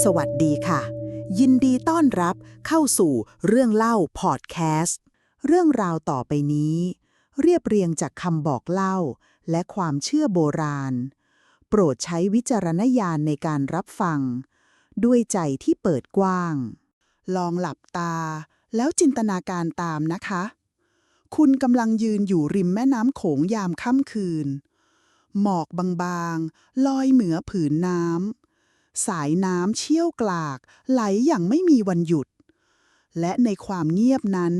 สวัสดีค่ะ ยินดีต้อนรับเข้าสู่เรื่องเล่าพอดแคสต์ เรื่องราวต่อไปนี้ เรียบเรียงจากคำบอกเล่า และความเชื่อโบราณ โปรดใช้วิจารณญาณในการรับฟัง ด้วยใจที่เปิดกว้าง ลองหลับตา แล้วจินตนาการตามนะคะ คุณกำลังยืนอยู่ริมแม่น้ำโขงยามค่ำคืน หมอกบางๆ ลอยเหนือผืนน้ำ สายน้ำเชี่ยวกลาก ไหลอย่างไม่มีวันหยุด และในความเงียบนั้น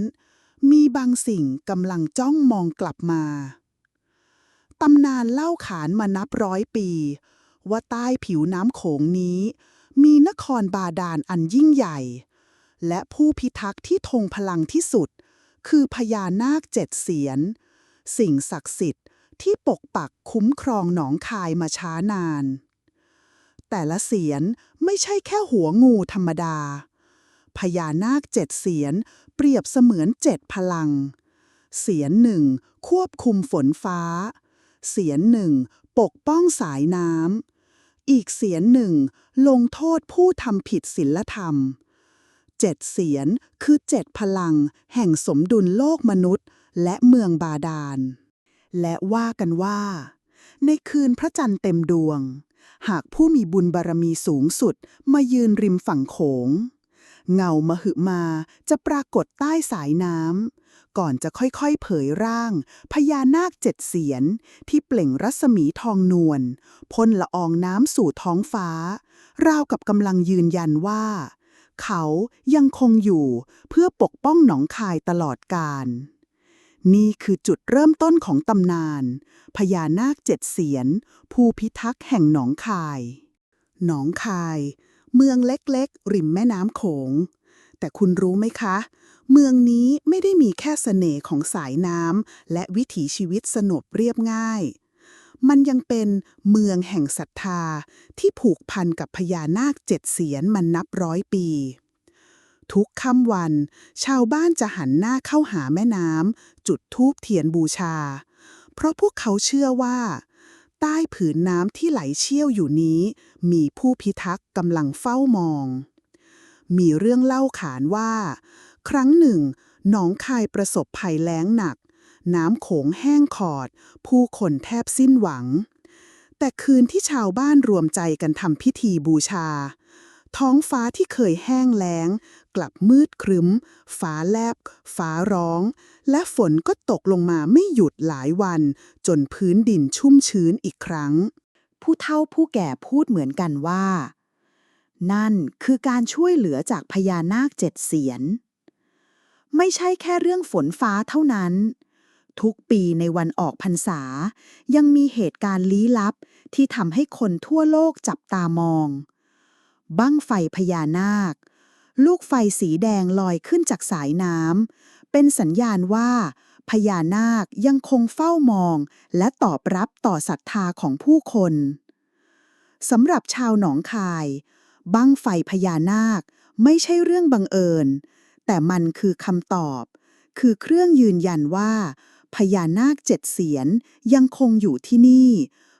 มีบางสิ่งกำลังจ้องมองกลับมา ตำนานเล่าขานมานับร้อยปี ว่าใต้ผิวน้ำโขงนี้ มีนครบาดาลอันยิ่งใหญ่ และผู้พิทักษ์ที่ทงพลังที่สุด คือพญานาคเจ็ดเสียน สิ่งศักดิ์สิทธิ์ที่ปกปักคุ้มครองหนองคายมาช้านาน แต่ละเสียนไม่ใช่แค่หัวงูธรรมดา พญานาคเจ็ดเสียนเปรียบเสมือนเจ็ดพลัง เสียนหนึ่งควบคุมฝนฟ้า เสียนหนึ่งปกป้องสายน้ำ อีกเสียนหนึ่งลงโทษผู้ทำผิดศีลธรรมเจ็ดเสียนคือเจ็ดพลัง แห่งสมดุลโลกมนุษย์ และเมืองบาดาล และว่ากันว่า ในคืนพระจันทร์เต็มดวง หากผู้มีบุญบารมีสูงสุดมายืนริมฝั่งโขง เงามหึมาจะปรากฏใต้สายน้ำก่อนจะค่อยๆเผยร่าง พญานาคเจ็ดเสียน ที่เปล่งรัศมีทองนวลพ่นละอองน้ำสู่ท้องฟ้า ราวกับกำลังยืนยันว่า เขายังคงอยู่เพื่อปกป้องหนองคายตลอดกาล นี่คือจุดเริ่มต้นของตำนาน พญานาคเจ็ดเสียน ผู้พิทักษ์แห่งหนองคาย หนองคาย เมืองเล็กๆ ริมแม่น้ำโขง แต่คุณรู้ไหมคะ เมืองนี้ไม่ได้มีแค่เสน่ห์ของสายน้ำและวิถีชีวิตสนบเรียบง่าย มันยังเป็นเมืองแห่งศรัทธาที่ผูกพันกับพญานาคเจ็ดเสียนมันนับร้อยปี ทุกค่ำวัน ชาวบ้านจะหันหน้าเข้าหาแม่น้ำจุดธูปเทียนบูชา เพราะพวกเขาเชื่อว่า ใต้ผืนน้ำที่ไหลเชี่ยวอยู่นี้ มีผู้พิทักษ์กำลังเฝ้ามอง มีเรื่องเล่าขานว่า ครั้งหนึ่งหนองคายประสบภัยแล้งหนัก น้ำโขงแห้งขอด ผู้คนแทบสิ้นหวัง แต่คืนที่ชาวบ้านรวมใจกันทำพิธีบูชา ท้องฟ้าที่เคยแห้งแล้ง กลับมืดครึ้ม ฟ้าแลบ ฟ้าร้อง และฝนก็ตกลงมาไม่หยุดหลายวัน จนพื้นดินชุ่มชื้นอีกครั้ง ผู้เฒ่าผู้แก่พูดเหมือนกันว่า นั่นคือการช่วยเหลือจากพญานาคเจ็ดเสียน ไม่ใช่แค่เรื่องฝนฟ้าเท่านั้น ทุกปีในวันออกพรรษา ยังมีเหตุการณ์ลี้ลับที่ทำให้คนทั่วโลกจับตามองบั้งไฟพญานาค ลูกไฟสีแดงลอยขึ้นจากสายน้ำเป็นสัญญาณว่า พญานาคยังคงเฝ้ามอง และตอบรับต่อศรัทธาของผู้คนสำหรับชาวหนองคาย บั้งไฟพญานาคไม่ใช่เรื่องบังเอิญ แต่มันคือคำตอบ คือเครื่องยืนยันว่า พญานาคเจ็ดเสียนยังคงอยู่ที่นี่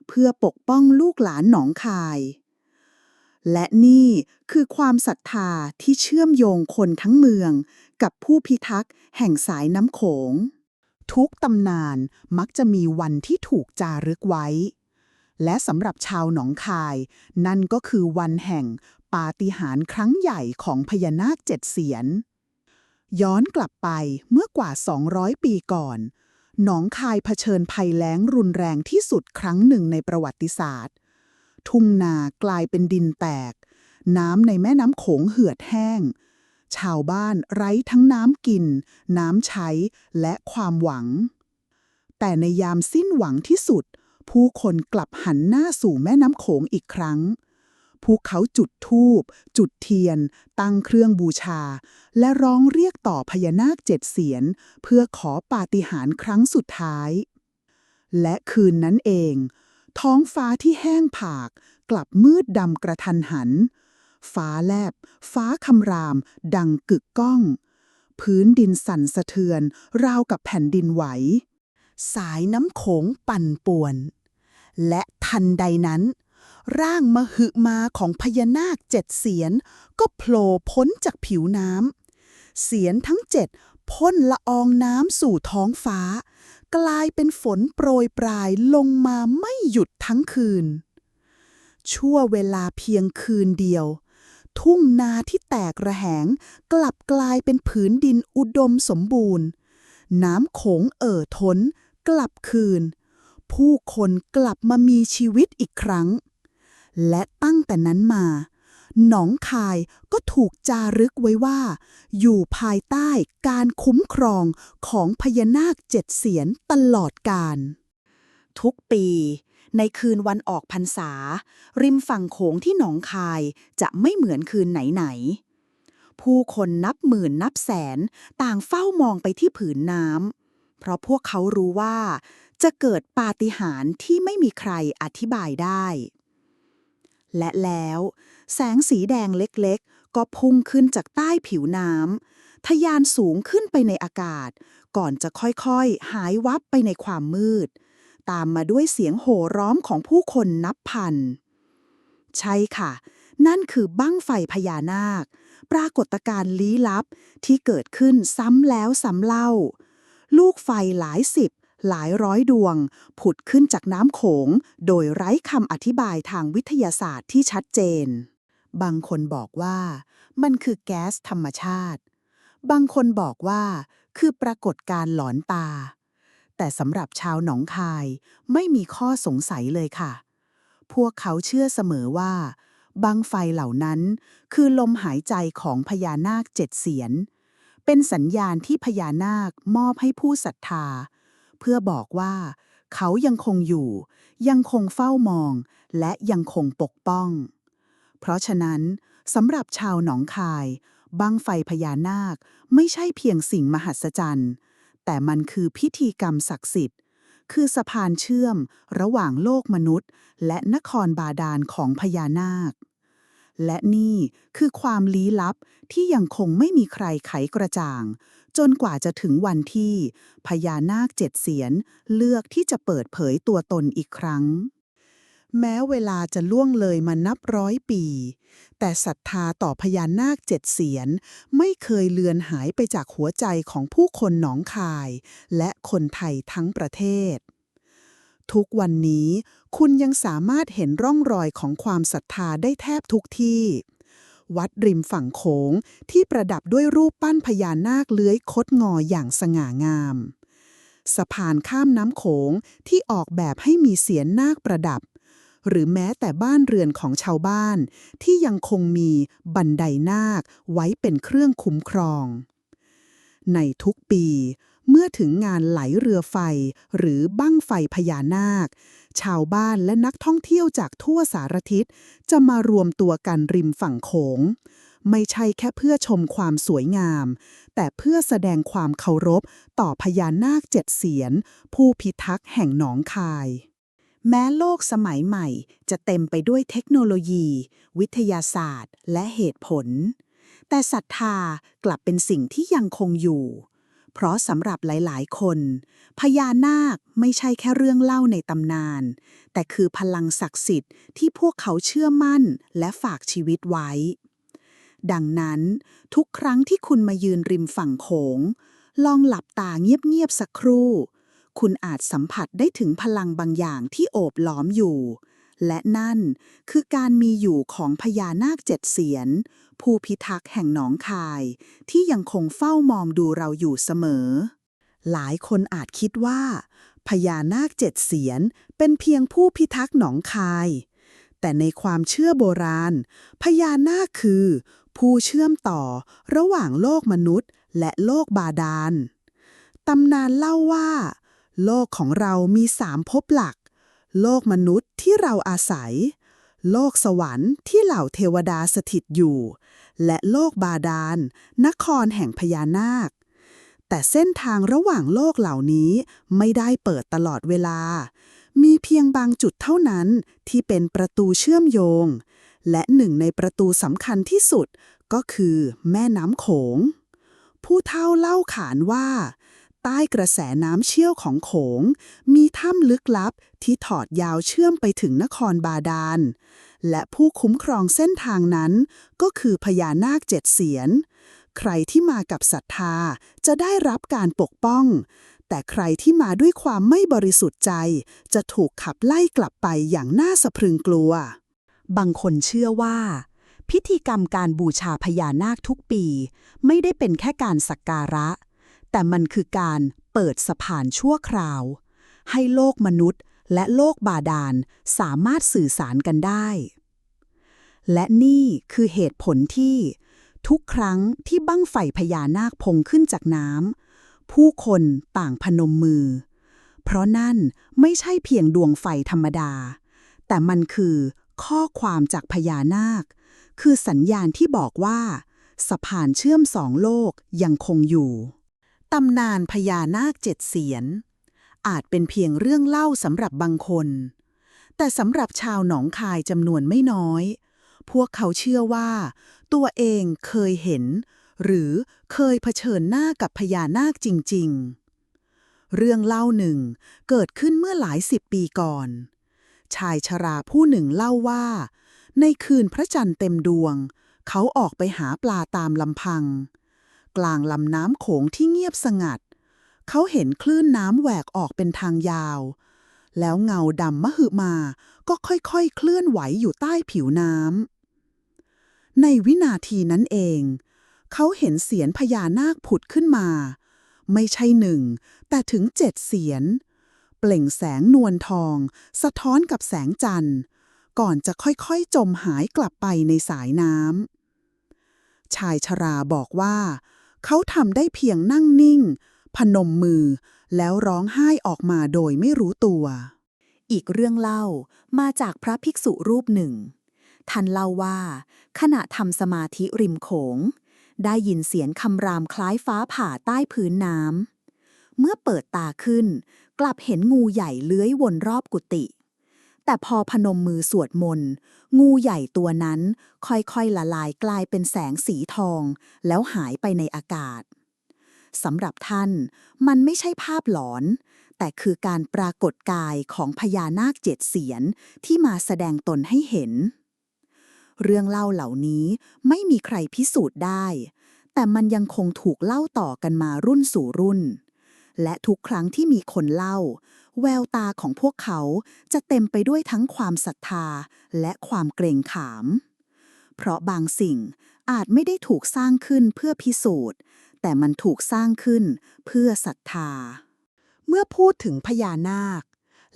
เพื่อปกป้องลูกหลานหนองคาย และนี่คือความศรัทธาที่เชื่อมโยงคนทั้งเมือง กับผู้พิทักษ์แห่งสายน้ำโขง ทุกตำนานมักจะมีวันที่ถูกจารึกไว้ และสำหรับชาวหนองคาย นั่นก็คือวันแห่งปาฏิหาริย์ครั้งใหญ่ของพญานาคเจ็ดเสียน ย้อนกลับไปเมื่อกว่า 200 ปีก่อน หนองคายเผชิญภัยแล้งรุนแรงที่สุดครั้งหนึ่งในประวัติศาสตร์ ทุ่งนากลายเป็นดินแตก น้ำในแม่น้ำโขงเหือดแห้ง ชาวบ้านไร้ทั้งน้ำกิน น้ำใช้และความหวัง แต่ในยามสิ้นหวังที่สุด ผู้คนกลับหันหน้าสู่แม่น้ำโขงอีกครั้งพวกเขาจุดธูป จุดเทียน ตั้งเครื่องบูชา และร้องเรียกต่อพญานาคเจ็ดเสียน เพื่อขอปาฏิหาริย์ครั้งสุดท้าย และคืนนั้นเอง ท้องฟ้าที่แห้งผาก กลับมืดดำกระทันหัน ฟ้าแลบ ฟ้าคำราม ดังกึกก้อง พื้นดินสั่นสะเทือน ราวกับแผ่นดินไหว สายน้ำโขงปั่นป่วน และทันใดนั้น ร่างมหึมาของพญานาคเจ็ดเสียน ก็โผล่พ้นจากผิวน้ำเสียนทั้งเจ็ดพ่นละอองน้ำสู่ท้องฟ้า กลายเป็นฝนโปรยปลายลงมาไม่หยุดทั้งคืน ชั่วเวลาเพียงคืนเดียว ทุ่งนาที่แตกระแหงกลับกลายเป็นผืนดินอุดมสมบูรณ์ น้ำโขงเอ่อท้น กลับคืน ผู้คนกลับมามีชีวิตอีกครั้ง และตั้งแต่นั้นมา หนองคายก็ถูกจารึกไว้ว่า อยู่ภายใต้การคุ้มครองของพญานาคเจ็ดเสียนตลอดกาลทุกปี ในคืนวันออกพรรษา ริมฝั่งโขงที่หนองคายจะไม่เหมือนคืนไหนๆผู้คนนับหมื่นนับแสนต่างเฝ้ามองไปที่ผืนน้ำเพราะพวกเขารู้ว่าจะเกิดปาฏิหาริย์ที่ไม่มีใครอธิบายได้ และแล้ว แสงสีแดงเล็กๆ ก็พุ่งขึ้นจากใต้ผิวน้ำทะยานสูงขึ้นไปในอากาศ ก่อนจะค่อยๆ หายวับไปในความมืด ตามมาด้วยเสียงโห่ร้องของผู้คนนับพัน ใช่ค่ะ นั่นคือบั้งไฟพญานาค ปรากฏการณ์ลี้ลับที่เกิดขึ้นซ้ำแล้วซ้ำเล่า ลูกไฟหลายสิบหลายร้อยดวง ผุดขึ้นจากน้ำโขง โดยไร้คำอธิบายทางวิทยาศาสตร์ที่ชัดเจน บางคนบอกว่า มันคือแก๊สธรรมชาติ บางคนบอกว่าคือปรากฏการณ์หลอนตา แต่สำหรับชาวหนองคายไม่มีข้อสงสัยเลยค่ะ พวกเขาเชื่อเสมอว่าบังไฟเหล่านั้นคือลมหายใจของพญานาคเจ็ดเสียน เป็นสัญญาณที่พญานาคมอบให้ผู้ศรัทธา เพื่อบอกว่าเขายังคงอยู่ ยังคงเฝ้ามอง และยังคงปกป้อง เพราะฉะนั้นสำหรับชาวหนองคายบังไฟพญานาคไม่ใช่เพียงสิ่งมหัศจรรย์ แต่มันคือพิธีกรรมศักดิ์สิทธิ์ คือสะพานเชื่อมระหว่างโลกมนุษย์ และนครบาดาลของพญานาค และนี่คือความลี้ลับที่ยังคงไม่มีใครไขกระจ่าง จนกว่าจะถึงวันที่พญานาคเจ็ดเสียนเลือกที่จะเปิดเผยตัวตนอีกครั้ง แม้เวลาจะล่วงเลยมานับร้อยปี แต่ศรัทธาต่อพญานาคเจ็ดเสียน ไม่เคยเลือนหายไปจากหัวใจของผู้คนหนองคาย และคนไทยทั้งประเทศ ทุกวันนี้คุณยังสามารถเห็นร่องรอยของความศรัทธาได้แทบทุกที่ วัดริมฝั่งโขงที่ประดับด้วยรูปปั้นพญานาคเลื้อยคดงออย่างสง่างามสะพานข้ามน้ำโขงที่ออกแบบให้มีเสียนนาคประดับ หรือแม้แต่บ้านเรือนของชาวบ้าน ที่ยังคงมีบันไดนาคไว้เป็นเครื่องคุ้มครอง ในทุกปี เมื่อถึงงานไหลเรือไฟหรือบั้งไฟพญานาค ชาวบ้านและนักท่องเที่ยวจากทั่วสารทิศจะมารวมตัวกันริมฝั่งโขงไม่ใช่แค่เพื่อชมความสวยงาม แต่เพื่อแสดงความเคารพต่อพญานาคเจ็ดเสียน ผู้พิทักษ์แห่งหนองคาย แม้โลกสมัยใหม่ จะเต็มไปด้วยเทคโนโลยี วิทยาศาสตร์ และเหตุผล แต่ศรัทธากลับเป็นสิ่งที่ยังคงอยู่ เพราะสำหรับหลายๆ คน พญานาคไม่ใช่แค่เรื่องเล่าในตำนาน แต่คือพลังศักดิ์สิทธิ์ที่พวกเขาเชื่อมั่นและฝากชีวิตไว้ ดังนั้น ทุกครั้งที่คุณมายืนริมฝั่งโขงลองหลับตาเงียบๆสักครู่ คุณอาจสัมผัสได้ถึงพลังบางอย่างที่โอบล้อมอยู่ และนั่นคือการมีอยู่ของพญานาคเจ็ดเสียน ผู้พิทักษ์แห่งหนองคาย ที่ยังคงเฝ้ามองดูเราอยู่เสมอ หลายคนอาจคิดว่า พญานาคเจ็ดเสียนเป็นเพียงผู้พิทักษ์หนองคาย แต่ในความเชื่อโบราณ พญานาคคือ ผู้เชื่อมต่อระหว่างโลกมนุษย์และโลกบาดาลตำนานเล่าว่า โลกของเรามีสามภพหลัก โลกมนุษย์ที่เราอาศัย โลกสวรรค์ที่เหล่าเทวดาสถิตอยู่ และโลกบาดาล นครแห่งพญานาค แต่เส้นทางระหว่างโลกเหล่านี้ไม่ได้เปิดตลอดเวลา มีเพียงบางจุดเท่านั้นที่เป็นประตูเชื่อมโยง และหนึ่งในประตูสำคัญที่สุดก็คือแม่น้ำโขงผู้เฒ่าเล่าขานว่า ใต้กระแสน้ำเชี่ยวของโขง มีถ้ำลึกลับที่ถอดยาวเชื่อมไปถึงนครบาดาล และผู้คุ้มครองเส้นทางนั้นก็คือพญานาคเจ็ดเสียน ใครที่มากับศรัทธาจะได้รับการปกป้อง แต่ใครที่มาด้วยความไม่บริสุทธิ์ใจ จะถูกขับไล่กลับไปอย่างน่าสะพรึงกลัว บางคนเชื่อว่าพิธีกรรมการบูชาพญานาคทุกปี ไม่ได้เป็นแค่การสักการะ แต่มันคือการเปิดสะพานชั่วคราว ให้โลกมนุษย์และโลกบาดาลสามารถสื่อสารกันได้ และนี่คือเหตุผลที่ ทุกครั้งที่บั้งไฟพญานาคพงขึ้นจากน้ำผู้คนต่างพนมมือ เพราะนั่นไม่ใช่เพียงดวงไฟธรรมดา แต่มันคือข้อความจากพญานาค คือสัญญาณที่บอกว่า สะพานเชื่อมสองโลกยังคงอยู่ ตำนานพญานาคเจ็ดเสียน อาจเป็นเพียงเรื่องเล่าสำหรับบางคน แต่สำหรับชาวหนองคายจำนวนไม่น้อย พวกเขาเชื่อว่า ตัวเองเคยเห็น หรือเคยเผชิญหน้ากับพญานาคจริง ๆ เรื่องเล่าหนึ่งเกิดขึ้นเมื่อหลายสิบปีก่อน ชายชราผู้หนึ่งเล่าว่า ในคืนพระจันทร์เต็มดวง เขาออกไปหาปลาตามลำพัง กลางลำน้ำโขงที่เงียบสงัด เขาเห็นคลื่นน้ำแหวกออกเป็นทางยาว แล้วเงาดำมหึมา ก็ค่อยๆ เคลื่อนไหวอยู่ใต้ผิวน้ำ ในวินาทีนั้นเอง เขาเห็นเสียนพญานาคผุดขึ้นมา ไม่ใช่หนึ่ง แต่ถึงเจ็ดเสียน เปล่งแสงนวลทอง สะท้อนกับแสงจันทร์ ก่อนจะค่อยๆ จมหายกลับไปในสายน้ำชายชราบอกว่า เขาทำได้เพียงนั่งนิ่ง พนมมือ แล้วร้องไห้ออกมาโดยไม่รู้ตัว อีกเรื่องเล่ามาจากพระภิกษุรูปหนึ่ง ท่านเล่าว่า ขณะทำสมาธิริมโขง ได้ยินเสียงคำรามคล้ายฟ้าผ่าใต้พื้นน้ำเมื่อเปิดตาขึ้น กลับเห็นงูใหญ่เลื้อยวนรอบกุฏิ แต่พอพนมมือสวดมนต์ งูใหญ่ตัวนั้นค่อยๆละลายกลายเป็นแสงสีทอง แล้วหายไปในอากาศสำหรับท่าน มันไม่ใช่ภาพหลอน แต่คือการปรากฏกายของพญานาคเจ็ดเสียนที่มาแสดงตนให้เห็น เรื่องเล่าเหล่านี้ไม่มีใครพิสูจน์ได้ แต่มันยังคงถูกเล่าต่อกันมารุ่นสู่รุ่น และทุกครั้งที่มีคนเล่า แววตาของพวกเขาจะเต็มไปด้วยทั้งความศรัทธาและความเกรงขาม เพราะบางสิ่งอาจไม่ได้ถูกสร้างขึ้นเพื่อพิสูจน์ แต่มันถูกสร้างขึ้นเพื่อศรัทธา เมื่อพูดถึงพญานาค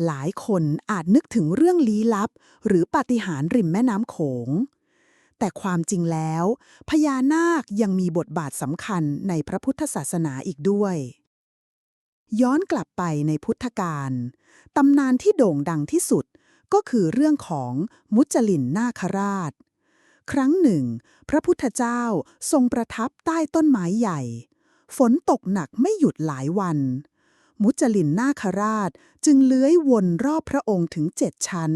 หลายคนอาจนึกถึงเรื่องลี้ลับ หรือปาฏิหาริย์ริมแม่น้ำโขง แต่ความจริงแล้ว พญานาคยังมีบทบาทสำคัญในพระพุทธศาสนาอีกด้วย ย้อนกลับไปในพุทธกาลตำนานที่โด่งดังที่สุดก็คือเรื่องของมุจลินนาคราช ครั้งหนึ่ง พระพุทธเจ้าทรงประทับใต้ต้นไม้ใหญ่ ฝนตกหนักไม่หยุดหลายวัน มุจลินนาคราชจึงเลื้อยวนรอบพระองค์ถึงเจ็ดชั้น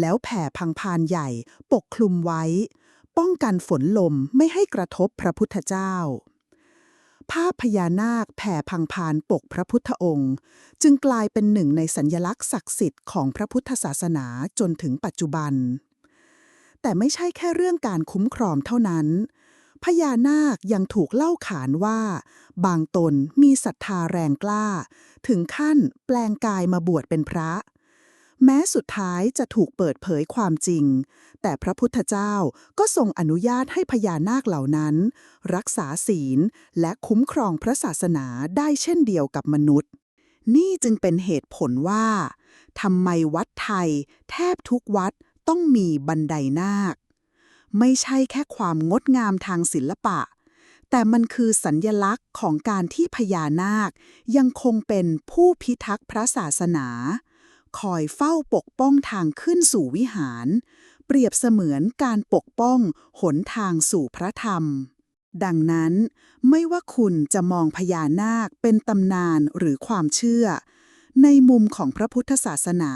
แล้วแผ่พังพานใหญ่ปกคลุมไว้ ป้องกันฝนลมไม่ให้กระทบพระพุทธเจ้า ภาพพญานาคแผ่พังพานปกพระพุทธองค์ จึงกลายเป็นหนึ่งในสัญญลักษณ์ศักดิ์สิทธิ์ของพระพุทธศาสนาจนถึงปัจจุบัน แต่ไม่ใช่แค่เรื่องการคุ้มครองเท่านั้น พญานาคยังถูกเล่าขานว่า บางตนมีศรัทธาแรงกล้า ถึงขั้นแปลงกายมาบวชเป็นพระ แม้สุดท้ายจะถูกเปิดเผยความจริง แต่พระพุทธเจ้าก็ทรงอนุญาตให้พญานาคเหล่านั้น รักษาศีลและคุ้มครองพระศาสนาได้เช่นเดียวกับมนุษย์ นี่จึงเป็นเหตุผลว่าทำไมวัดไทย แทบทุกวัดต้องมีบันไดนาค ไม่ใช่แค่ความงดงามทางศิลปะ แต่มันคือสัญญลักษณ์ของการที่พญานาคยังคงเป็นผู้พิทักษ์พระศาสนา คอยเฝ้าปกป้องทางขึ้นสู่วิหาร เปรียบเสมือนการปกป้องหนทางสู่พระธรรม ดังนั้นไม่ว่าคุณจะมองพญานาคเป็นตำนานหรือความเชื่อ ในมุมของพระพุทธศาสนา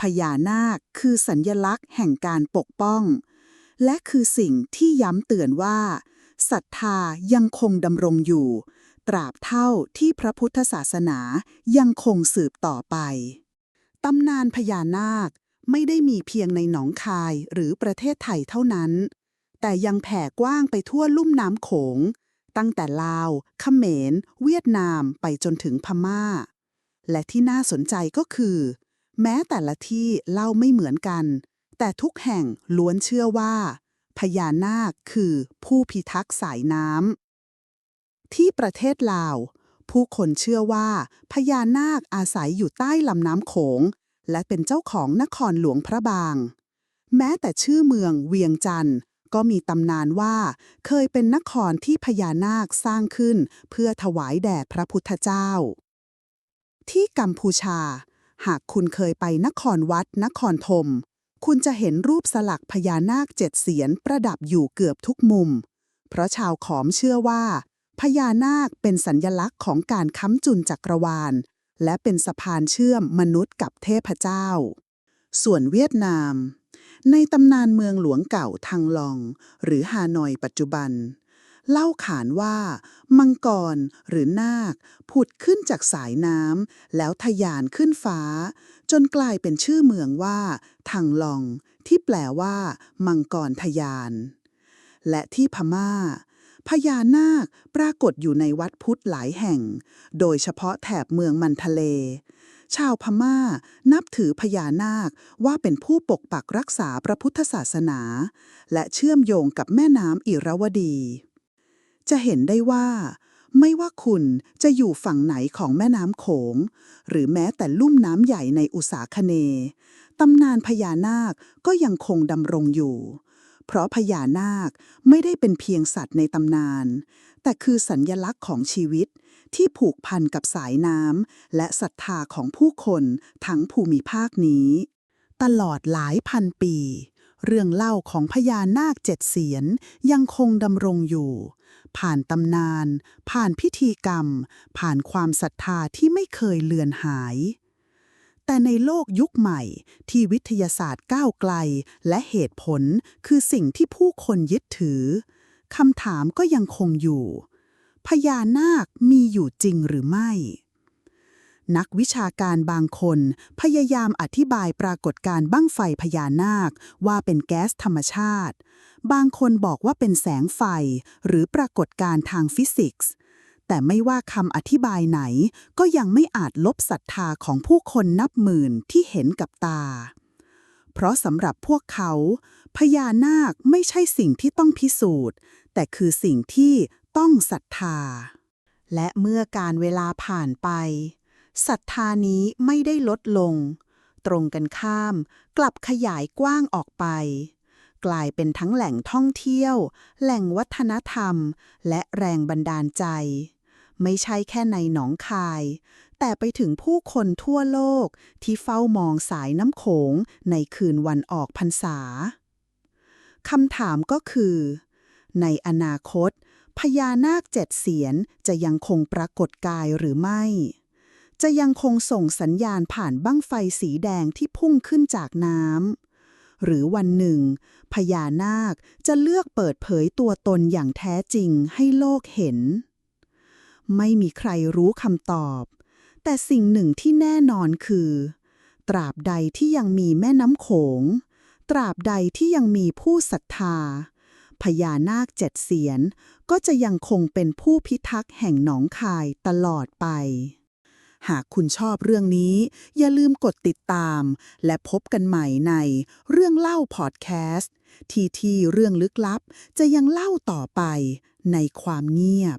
พญานาคคือสัญญลักษณ์แห่งการปกป้อง และคือสิ่งที่ย้ำเตือนว่าศรัทธายังคงดำรงอยู่ ตราบเท่าที่พระพุทธศาสนายังคงสืบต่อไป ตำนานพญานาคไม่ได้มีเพียงในหนองคายหรือประเทศไทยเท่านั้น แต่ยังแผ่กว้างไปทั่วลุ่มน้ำโขง ตั้งแต่ลาว เขมร เวียดนามไปจนถึงพม่า และที่น่าสนใจก็คือ แม้แต่ละที่เล่าไม่เหมือนกัน แต่ทุกแห่งล้วนเชื่อว่า พญานาคคือผู้พิทักษ์สายน้ำที่ประเทศลาว ผู้คนเชื่อว่า พญานาคอาศัยอยู่ใต้ลำน้ำโขง และเป็นเจ้าของนครหลวงพระบาง แม้แต่ชื่อเมืองเวียงจันทร์ก็มีตำนานว่า เคยเป็นนครที่พญานาคสร้างขึ้น เพื่อถวายแด่พระพุทธเจ้า ที่กัมพูชา หากคุณเคยไปนครวัดนครธมคุณจะเห็นรูปสลักพญานาคเจ็ดเสียนประดับอยู่เกือบทุกมุม เพราะชาวขอมเชื่อว่า พญานาคเป็นสัญญลักษณ์ของการค้ำจุนจักรวาล และเป็นสะพานเชื่อมมนุษย์กับเทพเจ้า ส่วนเวียดนาม ในตำนานเมืองหลวงเก่าทังลอง หรือฮานอยปัจจุบัน เล่าขานว่า มังกรหรือนาค ผุดขึ้นจากสายน้ำแล้วทะยานขึ้นฟ้า จนกลายเป็นชื่อเมืองว่าทังลอง ที่แปลว่า มังกรทะยาน และที่พม่า พญานาคปรากฏอยู่ในวัดพุทธหลายแห่ง โดยเฉพาะแถบเมืองมันทะเล ชาวพม่านับถือพญานาคว่าเป็นผู้ปกปักรักษาพระพุทธศาสนา และเชื่อมโยงกับแม่น้ำอิระวดี จะเห็นได้ว่า ไม่ว่าคุณจะอยู่ฝั่งไหนของแม่น้ำโขง หรือแม้แต่ลุ่มน้ำใหญ่ในอุษาคเนตำนานพญานาคก็ยังคงดำรงอยู่ เพราะพญานาคไม่ได้เป็นเพียงสัตว์ในตำนาน แต่คือสัญญลักษณ์ของชีวิตที่ผูกพันกับสายน้ำและศรัทธาของผู้คนทั้งภูมิภาคนี้ ตลอดหลายพันปี เรื่องเล่าของพญานาคเจ็ดเสียนยังคงดำรงอยู่ ผ่านตำนาน ผ่านพิธีกรรม ผ่านความศรัทธาที่ไม่เคยเลือนหาย แต่ในโลกยุคใหม่ ที่วิทยาศาสตร์ก้าวไกล และเหตุผลคือสิ่งที่ผู้คนยึดถือคำถามก็ยังคงอยู่ พญานาคมีอยู่จริงหรือไม่ นักวิชาการบางคน พยายามอธิบายปรากฏการณ์บั้งไฟพญานาคว่าเป็นแก๊สธรรมชาติ บางคนบอกว่าเป็นแสงไฟ หรือปรากฏการณ์ทางฟิสิกส์ แต่ไม่ว่าคำอธิบายไหน ก็ยังไม่อาจลบศรัทธาของผู้คนนับหมื่นที่เห็นกับตา เพราะสำหรับพวกเขา พญานาคไม่ใช่สิ่งที่ต้องพิสูจน์ แต่คือสิ่งที่ต้องศรัทธา และเมื่อการเวลาผ่านไปศรัทธานี้ไม่ได้ลดลง ตรงกันข้ามกลับขยายกว้างออกไป กลายเป็นทั้งแหล่งท่องเที่ยว แหล่งวัฒนธรรม และแรงบันดาลใจ ไม่ใช่แค่ในหนองคาย แต่ไปถึงผู้คนทั่วโลกที่เฝ้ามองสายน้ำโขงในคืนวันออกพรรษาคำถามก็คือ ในอนาคต พญานาคเจ็ดเสียนจะยังคงปรากฏกายหรือไม่ จะยังคงส่งสัญญาณผ่านบั้งไฟสีแดงที่พุ่งขึ้นจากน้ำ หรือวันหนึ่ง พญานาคจะเลือกเปิดเผยตัวตนอย่างแท้จริงให้โลกเห็น ไม่มีใครรู้คำตอบ แต่สิ่งหนึ่งที่แน่นอนคือ ตราบใดที่ยังมีแม่น้ำโขง ตราบใดที่ยังมีผู้ศรัทธา พญานาคเจ็ดเสียนก็จะยังคงเป็นผู้พิทักษ์แห่งหนองคายตลอดไป หากคุณชอบเรื่องนี้ อย่าลืมกดติดตาม และพบกันใหม่ในเรื่องเล่าพอดแคสต์ ที่ที่เรื่องลึกลับจะยังเล่าต่อไปในความเงียบ